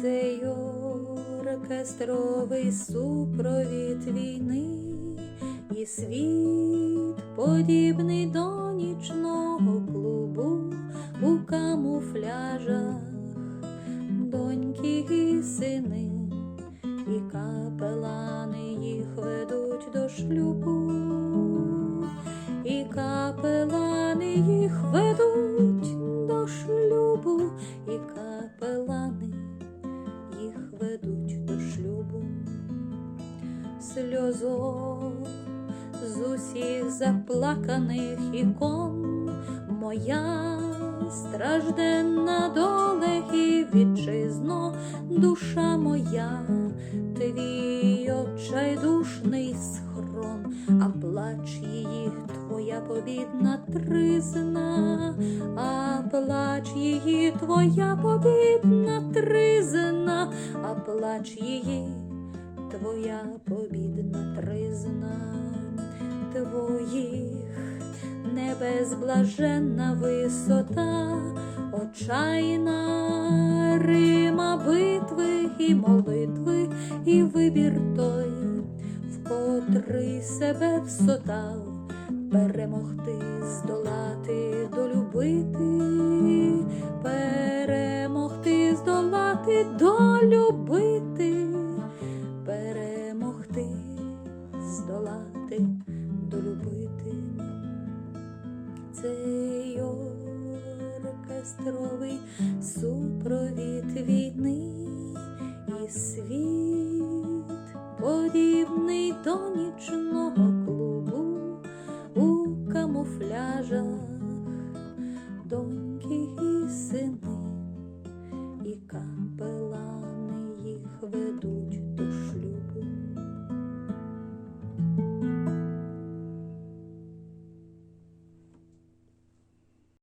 цей оркестровий супровід війни, і світ подібний до нічного клубу у камуфляжах, доньки і сини, і капелани їх ведуть до шлюбу, і капелани їх ведуть Сльозок з усіх заплаканих ікон. Моя стражденна доле і вітчизно, душа моя, твій отчайдушний схрон, а плач її твоя побідна тризна, а плач її твоя побідна тризна, а плач її твоя побідна тризна. Твоїх небес блаженна висота, очайна Рима битви і молитви, і вибір той, в котрий себе всотав, перемогти, здолати, долюбити, перемогти, здолати, долюбити, долюбити цей оркестровий супровід війни і світ подібний до нічного клубу у камуфляжах,